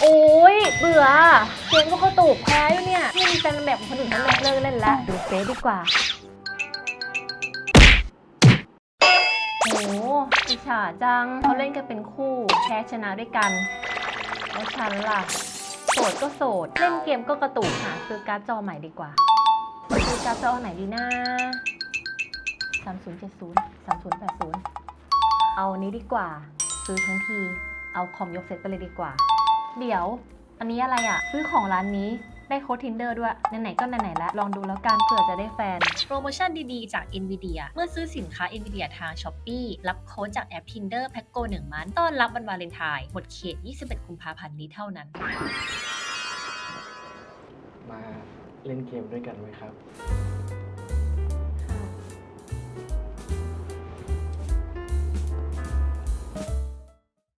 โอ้ยเบื่อเกมก็กระตุกแพ้อยู่เนี่ยนี่มีแฟนแบบของคนอื่นทั้งนั้นเลยเล่นละดูเฟซดีกว่าโอ้อิจฉาจังเขาเล่นกันเป็นคู่แพ้ชนะด้วยกันแล้วฉันล่ะโสดก็โสด เล่นเกมก็กระตุกหาซื้อการ์ดจอใหม่ดีกว่าซื้อการ์ดจอไหนดีนะ3070 3080 เอาอันนี้ดีกว่า ซื้อทั้งที เอาคอมยกเซตไปเลยดีกว่า เดี๋ยว อันนี้อะไรอะซื้อของร้านนี้ได้โค้ด Tinder ด้วย ไหนๆก็ไหนๆแล้ว ลองดูแล้วกันเผื่อจะได้แฟน โปรโมชั่นดีๆ จาก NVIDIA เมื่อซื้อสินค้า NVIDIA ทาง Shopee รับโค้ดจากแอป Tinder แพ็กโก1มันต้อนรับวันวาเลนไทน์หมดเขต 21 กุมภาพันธ์นี้เท่านั้น มาเล่นเกมด้วยกันไหมครับ